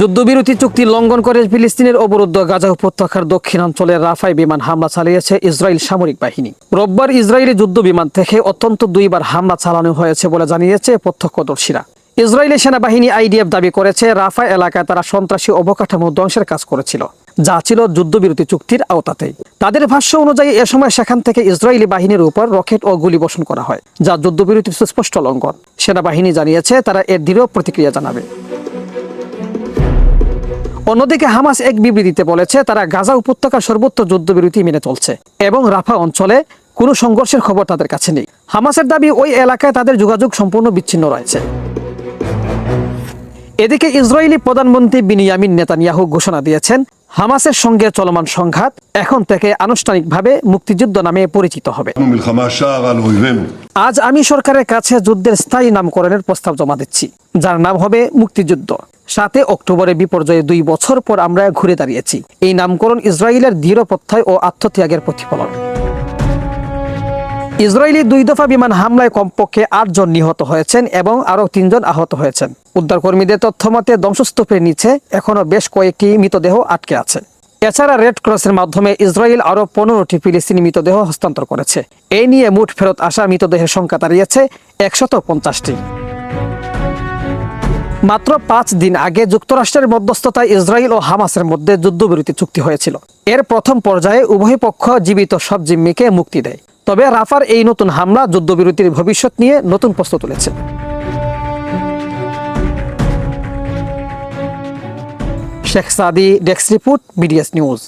যুদ্ধবিরতি চুক্তি লঙ্ঘন করে ফিলিস্তিনের অবরুদ্ধ গাজা উপত্যকার দক্ষিণাঞ্চলে রাফায় বিমান হামলা চালিয়েছে ইসরায়েল সামরিক বাহিনী। রোববার ইসরায়েলি যুদ্ধ বিমান থেকে অত্যন্ত দুইবার হামলা চালানো হয়েছে বলে জানিয়েছে প্রত্যক্ষদর্শীরা। ইসরায়েলি সেনাবাহিনী আইডিএফ দাবি করেছে রাফা এলাকায় তারা সন্ত্রাসী অবকাঠামো ধ্বংসের কাজ করেছিল, যা ছিল যুদ্ধবিরতি চুক্তির আওতাতেই। তাদের ভাষ্য অনুযায়ী, এ সময় সেখান থেকে ইসরায়েলি বাহিনীর উপর রকেট ও গুলি বর্ষণ করা হয়, যা যুদ্ধবিরতির সুস্পষ্ট লঙ্ঘন। সেনাবাহিনী জানিয়েছে, তারা এর দৃঢ় প্রতিক্রিয়া জানাবে। অন্যদিকে হামাস এক বিবৃতিতে বলেছে, তারা গাজা উপত্যকার সর্বোচ্চ যুদ্ধবিরতি মেনে চলছে এবং রাফা অঞ্চলে কোনো সংঘর্ষের খবর তাদের কাছে নেই। হামাসের দাবি, ওই এলাকায় তাদের যোগাযোগ সম্পূর্ণ বিচ্ছিন্ন রয়েছে। এদিকে ইসরায়েলি প্রধানমন্ত্রী বিনিয়ামিন নেতানিয়াহু ঘোষণা দিয়েছেন হামাসের সঙ্গে চলমান সংঘাত এখন থেকে আনুষ্ঠানিকভাবে মুক্তিযুদ্ধ নামে পরিচিত হবে। আজ আমি সরকারের কাছে যুদ্ধের স্থায়ী নামকরণের প্রস্তাব জমা দিচ্ছি যার নাম হবে মুক্তিযুদ্ধ। সাতে অক্টোবরে বিপর্যয়ে দুই বছর পর আমরা ঘুরে দাঁড়িয়েছি। এই নামকরণ ইসরায়েলের দৃঢ় প্রত্যয় ও আত্মত্যাগের প্রতিফলন। ইসরায়েলি দুই দফা বিমান হামলায় কমপক্ষে আটজন নিহত হয়েছেন এবং আরও তিনজন আহত হয়েছেন। উদ্ধারকর্মীদের তথ্য মতে ধ্বংসস্তূপের নিচে এখনও বেশ কয়েকটি মৃতদেহ আটকে আছে। এছাড়া রেড ক্রসের মাধ্যমে ইসরায়েল আরও পনেরোটি ফিলিস্তিনি মৃতদেহ হস্তান্তর করেছে। এই নিয়ে মুঠ ফেরত আসা মৃতদেহের সংখ্যা দাঁড়িয়েছে একশত পঞ্চাশটি। মাত্র পাঁচ দিন আগে যুক্তরাষ্ট্রের মধ্যস্থতায় ইসরায়েল ও হামাসের মধ্যে যুদ্ধবিরতি চুক্তি হয়েছিল। এর প্রথম পর্যায়ে উভয় পক্ষ জীবিত সব জিম্মিকে মুক্তি দেয়। তবে রাফার এই নতুন হামলা যুদ্ধবিরতির ভবিষ্যৎ নিয়ে নতুন প্রশ্ন তুলেছে। Sheikh Sadi desk report, BDS news.